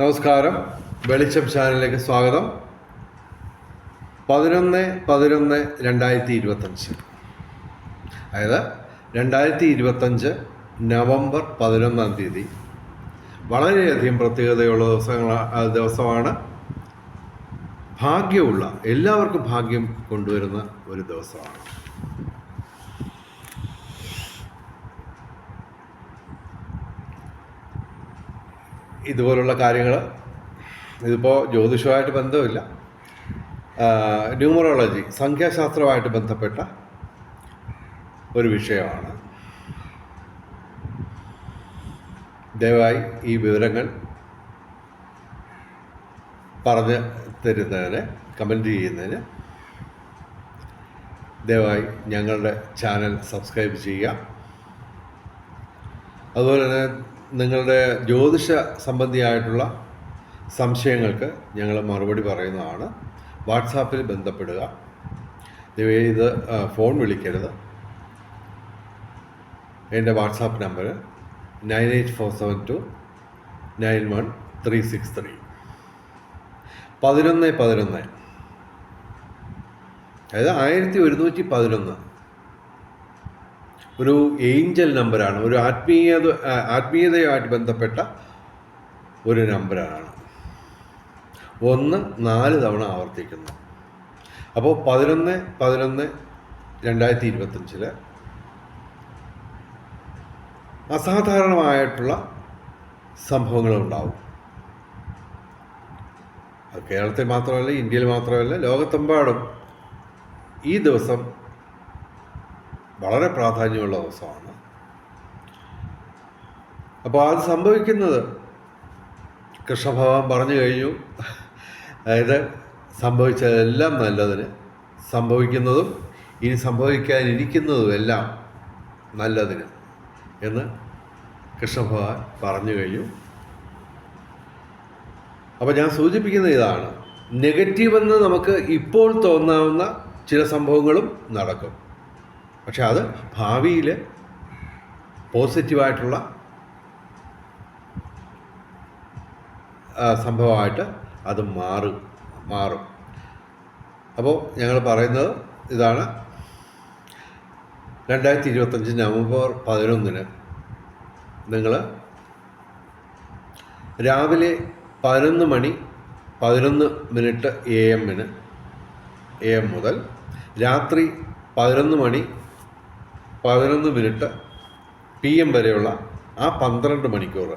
നമസ്കാരം. വെളിച്ചം ചാനലിലേക്ക് സ്വാഗതം. പതിനൊന്ന് പതിനൊന്ന് രണ്ടായിരത്തി ഇരുപത്തഞ്ച് അതായത് രണ്ടായിരത്തി ഇരുപത്തഞ്ച് നവംബർ പതിനൊന്നാം തീയതി. വളരെയധികം പ്രത്യേകതയുള്ള ദിവസങ്ങൾ ദിവസമാണ്. ഭാഗ്യമുള്ള എല്ലാവർക്കും ഭാഗ്യം കൊണ്ടുവരുന്ന ഒരു ദിവസമാണ്. ഇതുപോലുള്ള കാര്യങ്ങൾ ഇതിപ്പോൾ ജ്യോതിഷവുമായിട്ട് ബന്ധമില്ല. ന്യൂമറോളജി സംഖ്യാശാസ്ത്രമായിട്ട് ബന്ധപ്പെട്ട ഒരു വിഷയമാണ്. ദയവായി ഈ വിവരങ്ങൾ പറഞ്ഞ് തരുന്നതിന് കമന്റ് ചെയ്യുന്നതിന് ദയവായി ഞങ്ങളുടെ ചാനൽ സബ്സ്ക്രൈബ് ചെയ്യുക. അതുപോലെ തന്നെ നിങ്ങളുടെ ജ്യോതിഷ സംബന്ധിയായിട്ടുള്ള സംശയങ്ങൾക്ക് ഞങ്ങൾ മറുപടി പറയുന്നതാണ്. വാട്സാപ്പിൽ ബന്ധപ്പെടുക. ഇത് ഫോൺ വിളിക്കരുത്. എന്റെ WhatsApp number nine eight four seven two nine one three six three. പതിനൊന്ന് പതിനൊന്ന്. അതായത് ആയിരത്തി ഒരുന്നൂറ്റി പതിനൊന്ന്. ഒരു ഏഞ്ചൽ നമ്പറാണ്. ഒരു ആത്മീയ ആത്മീയതയുമായിട്ട് ബന്ധപ്പെട്ട ഒരു നമ്പറാണ്. ഒന്ന് നാല് തവണ ആവർത്തിക്കുന്നു. അപ്പോൾ പതിനൊന്ന് പതിനൊന്ന് രണ്ടായിരത്തി ഇരുപത്തഞ്ചിൽ അസാധാരണമായിട്ടുള്ള സംഭവങ്ങളുണ്ടാവും. കേരളത്തിൽ മാത്രമല്ല ഇന്ത്യയിൽ മാത്രമല്ല ലോകത്തെമ്പാടും ഈ ദിവസം വളരെ പ്രാധാന്യമുള്ള ദിവസമാണ്. അപ്പോൾ അത് സംഭവിക്കുന്നത് കൃഷ്ണഭഗവാൻ പറഞ്ഞു കഴിഞ്ഞു. അതായത് സംഭവിച്ചതെല്ലാം നല്ലതിന് സംഭവിക്കുന്നതും ഇനി സംഭവിക്കാനിരിക്കുന്നതും എല്ലാം നല്ലതിന് എന്ന് കൃഷ്ണഭഗവാൻ പറഞ്ഞു കഴിഞ്ഞു. അപ്പോൾ ഞാൻ സൂചിപ്പിക്കുന്ന ഇതാണ് നെഗറ്റീവ് എന്ന് നമുക്ക് ഇപ്പോൾ തോന്നാവുന്ന ചില സംഭവങ്ങളും നടക്കും. പക്ഷെ അത് ഭാവിയിൽ പോസിറ്റീവായിട്ടുള്ള സംഭവമായിട്ട് അത് മാറും മാറും. അപ്പോൾ ഞങ്ങൾ പറയുന്നത് ഇതാണ്. രണ്ടായിരത്തി ഇരുപത്തഞ്ച് നവംബർ പതിനൊന്നിന് നിങ്ങൾ രാവിലെ പതിനൊന്ന് മണി പതിനൊന്ന് മിനിറ്റ് എ എമ്മിന് എ എം മുതൽ രാത്രി പതിനൊന്ന് മണി പതിനൊന്ന് മിനിറ്റ് പി എം വരെയുള്ള ആ പന്ത്രണ്ട് മണിക്കൂർ.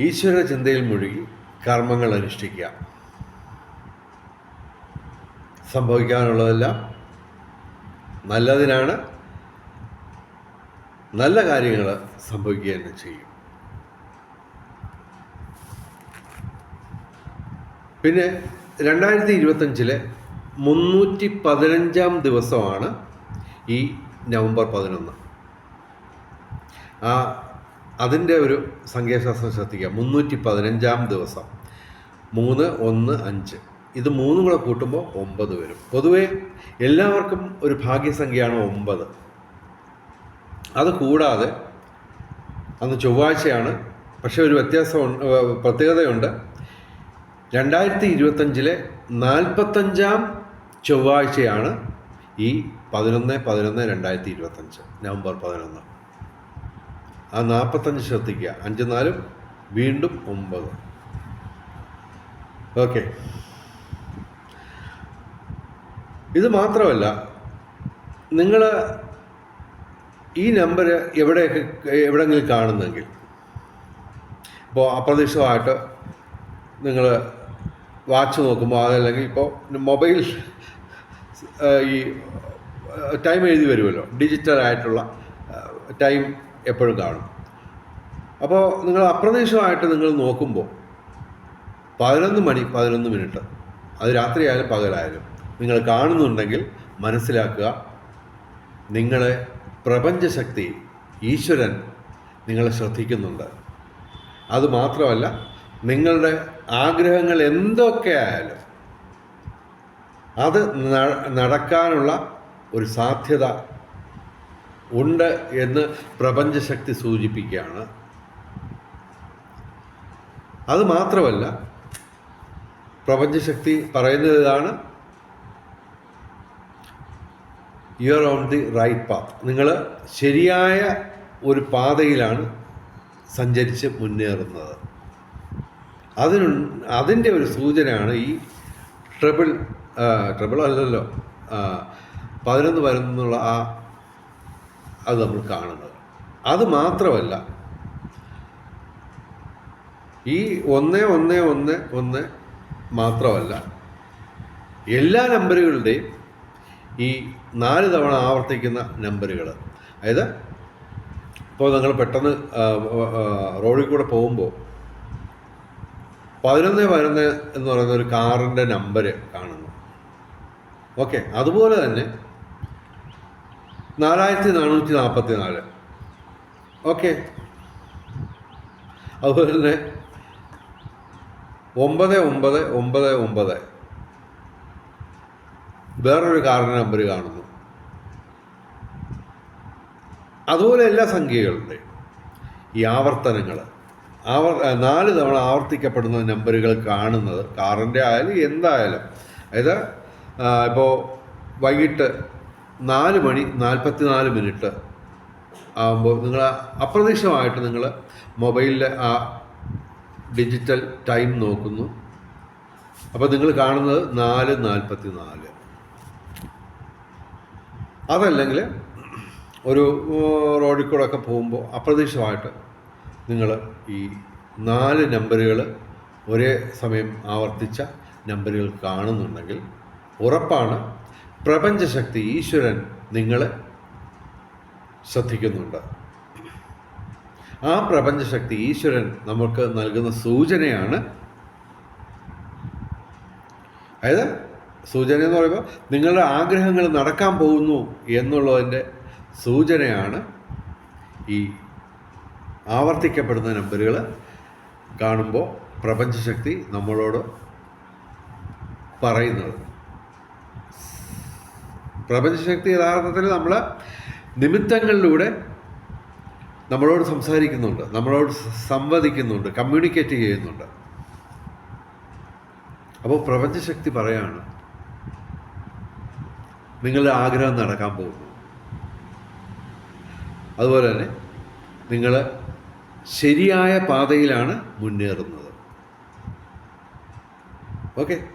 ഈശ്വര ചിന്തയിൽ മുഴുകി കർമ്മങ്ങൾ അനുഷ്ഠിക്കുക. സംഭവിക്കാനുള്ളതെല്ലാം നല്ലതിനാണ്. നല്ല കാര്യങ്ങൾ സംഭവിക്കുക തന്നെ ചെയ്യും. പിന്നെ രണ്ടായിരത്തി ഇരുപത്തഞ്ചിലെ മുന്നൂറ്റി പതിനഞ്ചാം ദിവസമാണ് ഈ നവംബർ പതിനൊന്ന്. ആ അതിന്റെ ഒരു സംഖ്യാശാസ്ത്രം ശ്രദ്ധിക്കുക. മുന്നൂറ്റി പതിനഞ്ചാം ദിവസം. മൂന്ന് ഒന്ന് അഞ്ച്. ഇത് മൂന്നും കൂടെ കൂട്ടുമ്പോൾ ഒമ്പത് വരും. പൊതുവേ എല്ലാവർക്കും ഒരു ഭാഗ്യസംഖ്യയാണ് ഒമ്പത്. അത് കൂടാതെ അന്ന് ചൊവ്വാഴ്ചയാണ് പക്ഷേ ഒരു വ്യത്യാസം പ്രത്യേകതയുണ്ട്. രണ്ടായിരത്തി ഇരുപത്തഞ്ചിലെ നാൽപ്പത്തഞ്ചാം ചൊവ്വാഴ്ചയാണ് ഈ പതിനൊന്ന് പതിനൊന്ന് രണ്ടായിരത്തി ഇരുപത്തഞ്ച് നവംബർ പതിനൊന്ന്. ആ നാൽപ്പത്തഞ്ച് ശ്രദ്ധിക്കുക. അഞ്ച് നാലും വീണ്ടും ഒമ്പത്. ഓക്കെ. ഇത് മാത്രമല്ല നിങ്ങൾ ഈ നമ്പർ എവിടെയൊക്കെ എവിടെയെങ്കിലും കാണുന്നെങ്കിൽ ഇപ്പോൾ അപ്രതീക്ഷിതമായിട്ട് നിങ്ങൾ വാച്ച് നോക്കുമ്പോൾ അതല്ലെങ്കിൽ ഇപ്പോൾ മൊബൈൽ ഈ ടൈം എഴുതി വരുമല്ലോ. ഡിജിറ്റൽ ആയിട്ടുള്ള ടൈം എപ്പോഴും കാണും. അപ്പോൾ നിങ്ങൾ അപ്രതീക്ഷിതമായിട്ട് നിങ്ങൾ നോക്കുമ്പോൾ പതിനൊന്ന് മണി പതിനൊന്ന് മിനിറ്റ് അത് രാത്രിയായാലും പകലായാലും നിങ്ങൾ കാണുന്നുണ്ടെങ്കിൽ മനസ്സിലാക്കുക നിങ്ങളെ പ്രപഞ്ചശക്തി ഈശ്വരൻ നിങ്ങളെ ശ്രദ്ധിക്കുന്നുണ്ട്. അതുമാത്രമല്ല നിങ്ങളുടെ ആഗ്രഹങ്ങൾ എന്തൊക്കെ ആയാലും അത് നടക്കാനുള്ള ഒരു സാധ്യത ഉണ്ട് എന്ന് പ്രപഞ്ചശക്തി സൂചിപ്പിക്കുകയാണ്. അത് മാത്രമല്ല പ്രപഞ്ചശക്തി പറയുന്നത് ഇതാണ്. You are on the right path നിങ്ങൾ ശരിയായ ഒരു പാതയിലാണ് സഞ്ചരിച്ച് മുന്നേറുന്നത്. അതിനു അതിന്റെ ഒരു സൂചനയാണ് ഈ ട്രിപ്പിൾ ട്രിപ്പിൾ അല്ലല്ലോ പതിനൊന്ന് വരുന്നുള്ള ആ അത് നമ്മൾ കാണുന്നത്. അത് മാത്രമല്ല ഈ ഒന്ന് ഒന്ന് ഒന്ന് ഒന്ന് മാത്രമല്ല എല്ലാ നമ്പറുകളുടെയും ഈ നാല് തവണ ആവർത്തിക്കുന്ന നമ്പറുകൾ അതായത് ഇപ്പോൾ നിങ്ങൾ പെട്ടെന്ന് റോഡിൽ കൂടെ പോകുമ്പോൾ പതിനൊന്ന് പതിനൊന്ന് എന്ന് പറയുന്ന ഒരു കാറിന്റെ നമ്പർ കാണുന്നു. ഓക്കെ അതുപോലെ തന്നെ നാലായിരത്തി നാനൂറ്റി നാൽപ്പത്തി നാല് ഓക്കെ അതുപോലെ തന്നെ ഒമ്പത് ഒമ്പത് ഒമ്പത് ഒമ്പത്. വേറൊരു കാറിന്റെ നമ്പർ കാണുന്നു. അതുപോലെ എല്ലാ സംഖ്യകളുണ്ട്. ഈ ആവർത്തനങ്ങൾ ആവർ നാല് തവണ ആവർത്തിക്കപ്പെടുന്ന നമ്പറുകൾ കാണുന്നത് കാറിന്റെ ആയാലും എന്തായാലും. അതായത് ഇപ്പോൾ വൈകിട്ട് നാല് മണി നാൽപ്പത്തി നാല് മിനിറ്റ് ആകുമ്പോൾ നിങ്ങൾ അപ്രതീക്ഷിതമായിട്ട് നിങ്ങൾ മൊബൈലിൽ ആ ഡിജിറ്റൽ ടൈം നോക്കുന്നു. അപ്പോൾ നിങ്ങൾ കാണുന്നത് നാല് നാൽപ്പത്തി നാല് അതല്ലെങ്കിൽ ഒരു റോഡിൽ കൂടെ ഒക്കെ പോകുമ്പോൾ അപ്രതീക്ഷിതമായിട്ട് നിങ്ങൾ ഈ നാല് നമ്പറുകൾ ഒരേ സമയം ആവർത്തിച്ച നമ്പറുകൾ കാണുന്നുണ്ടെങ്കിൽ ഉറപ്പാണ് പ്രപഞ്ചശക്തി ഈശ്വരൻ നിങ്ങളെ ശ്രദ്ധിക്കുന്നുണ്ട്. ആ പ്രപഞ്ചശക്തി ഈശ്വരൻ നമുക്ക് നൽകുന്ന സൂചനയാണ് അതായത് സൂചന എന്ന് പറയുമ്പോൾ നിങ്ങളുടെ ആഗ്രഹങ്ങൾ നടക്കാൻ പോകുന്നു എന്നുള്ളതിന്റെ സൂചനയാണ് ഈ ആവർത്തിക്കപ്പെടുന്ന നമ്പറുകൾ കാണുമ്പോൾ പ്രപഞ്ചശക്തി നമ്മളോട് പറയുന്നത്. പ്രപഞ്ചശക്തി യഥാർത്ഥത്തിൽ നമ്മൾ നിമിത്തങ്ങളിലൂടെ നമ്മളോട് സംസാരിക്കുന്നുണ്ട് നമ്മളോട് സംവദിക്കുന്നുണ്ട് കമ്മ്യൂണിക്കേറ്റ് ചെയ്യുന്നുണ്ട്. അപ്പോൾ പ്രപഞ്ചശക്തി പറയാണ് നിങ്ങളുടെ ആഗ്രഹം നടക്കാൻ പോകുന്നു. അതുപോലെ തന്നെ നിങ്ങൾ ശരിയായ പാതയിലാണ് മുന്നേറുന്നത്. ഓക്കെ.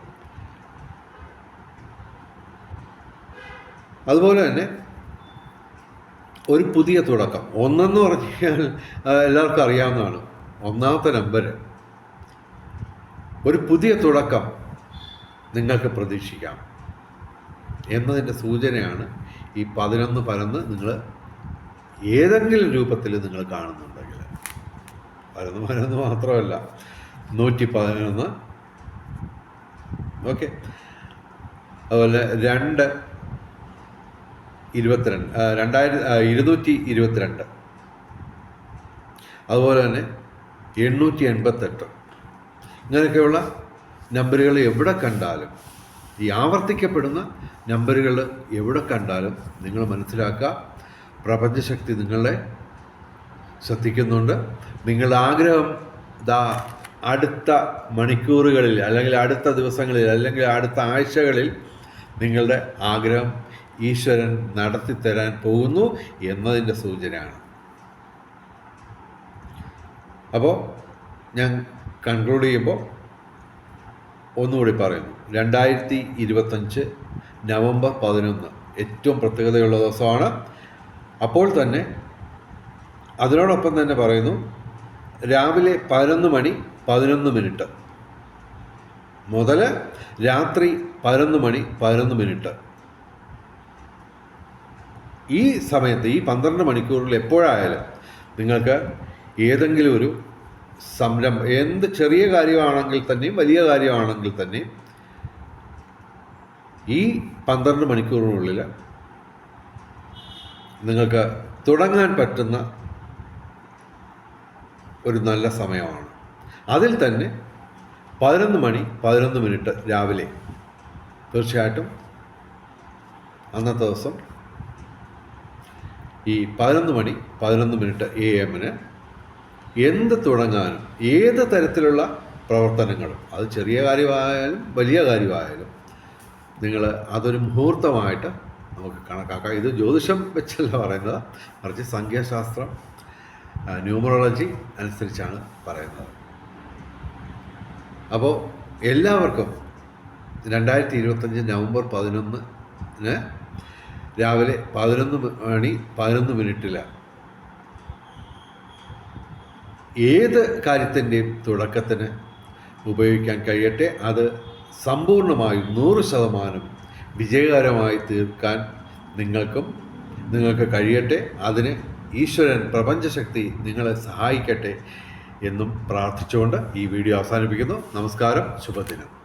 അതുപോലെ തന്നെ ഒരു പുതിയ തുടക്കം. ഒന്നെന്ന് പറഞ്ഞു കഴിഞ്ഞാൽ എല്ലാവർക്കും അറിയാവുന്നതാണ്. ഒന്നാമത്തെ നമ്പർ ഒരു പുതിയ തുടക്കം നിങ്ങൾക്ക് പ്രതീക്ഷിക്കാം എന്നതിന്റെ സൂചനയാണ് ഈ പതിനൊന്ന് പരന്ന് നിങ്ങൾ ഏതെങ്കിലും രൂപത്തിൽ നിങ്ങൾ കാണുന്നുണ്ടെങ്കിൽ പതിനൊന്ന് പതിനൊന്ന് മാത്രമല്ല. നൂറ്റി പതിനൊന്ന് ഓക്കെ അതുപോലെ രണ്ട് ഇരുപത്തിരണ്ട് രണ്ടായിരത്തി ഇരുന്നൂറ്റി ഇരുപത്തിരണ്ട് അതുപോലെ തന്നെ എണ്ണൂറ്റി എൺപത്തെട്ട് ഇങ്ങനെയൊക്കെയുള്ള നമ്പറുകൾ എവിടെ കണ്ടാലും ഈ ആവർത്തിക്കപ്പെടുന്ന നമ്പറുകൾ എവിടെ കണ്ടാലും നിങ്ങൾ മനസ്സിലാക്കുക. പ്രപഞ്ചശക്തി നിങ്ങളെ ശ്രദ്ധിക്കുന്നുണ്ട്. നിങ്ങളുടെ ആഗ്രഹം ദാ അടുത്ത മണിക്കൂറുകളിൽ അല്ലെങ്കിൽ അടുത്ത ദിവസങ്ങളിൽ അല്ലെങ്കിൽ അടുത്ത ആഴ്ചകളിൽ നിങ്ങളുടെ ആഗ്രഹം ഈശ്വരൻ നടത്തിത്തരാൻ പോകുന്നു എന്നതിന്റെ സൂചനയാണ്. അപ്പോൾ ഞാൻ കൺക്ലൂഡ് ചെയ്യുമ്പോൾ ഒന്നുകൂടി പറയുന്നു. രണ്ടായിരത്തി ഇരുപത്തഞ്ച് നവംബർ പതിനൊന്ന് ഏറ്റവും പ്രത്യേകതയുള്ള ദിവസമാണ്. അപ്പോൾ തന്നെ അതിനോടൊപ്പം തന്നെ പറയുന്നു രാവിലെ പതിനൊന്ന് മണി പതിനൊന്ന് മിനിറ്റ്. മുതൽ രാത്രി പതിനൊന്ന് മണി പതിനൊന്ന് മിനിറ്റ്. ഈ സമയത്ത് ഈ പന്ത്രണ്ട് മണിക്കൂറിൽ എപ്പോഴായാലും നിങ്ങൾക്ക് ഏതെങ്കിലും ഒരു സംരംഭം എന്ത് ചെറിയ കാര്യമാണെങ്കിൽ തന്നെയും വലിയ കാര്യമാണെങ്കിൽ തന്നെയും ഈ പന്ത്രണ്ട് മണിക്കൂറിനുള്ളിൽ നിങ്ങൾക്ക് തുടങ്ങാൻ പറ്റുന്ന ഒരു നല്ല സമയമാണ്. അതിൽ തന്നെ പതിനൊന്ന് മണി പതിനൊന്ന് മിനിറ്റ് രാവിലെ. തീർച്ചയായിട്ടും അന്നത്തെ ദിവസം ഈ പതിനൊന്ന് മണി പതിനൊന്ന് മിനിറ്റ് എ എമ്മിന് എന്ത് തുടങ്ങാനും ഏത് തരത്തിലുള്ള പ്രവർത്തനങ്ങളും അത് ചെറിയ കാര്യമായാലും വലിയ കാര്യമായാലും നിങ്ങൾ അതൊരു മുഹൂർത്തമായിട്ട് നമുക്ക് കണക്കാക്കാം. ഇത് ജ്യോതിഷം വെച്ചല്ല പറയുന്നത് മറിച്ച് സംഖ്യാശാസ്ത്രം ന്യൂമറോളജി അനുസരിച്ചാണ് പറയുന്നത്. അപ്പോൾ എല്ലാവർക്കും രണ്ടായിരത്തി ഇരുപത്തഞ്ച് നവംബർ പതിനൊന്നിന് രാവിലെ പതിനൊന്ന് മണി പതിനൊന്ന് മിനിറ്റിലാണ് ഏത് കാര്യത്തിന്റെയും തുടക്കത്തിന് ഉപയോഗിക്കാൻ കഴിയട്ടെ അത് സമ്പൂർണമായും നൂറ് ശതമാനം വിജയകരമായി തീർക്കാൻ നിങ്ങൾക്കും നിങ്ങൾക്ക് കഴിയട്ടെ. അതിന് ഈശ്വരൻ പ്രപഞ്ചശക്തി നിങ്ങളെ സഹായിക്കട്ടെ എന്നും പ്രാർത്ഥിച്ചുകൊണ്ട് ഈ വീഡിയോ അവസാനിപ്പിക്കുന്നു. നമസ്കാരം. ശുഭദിനം.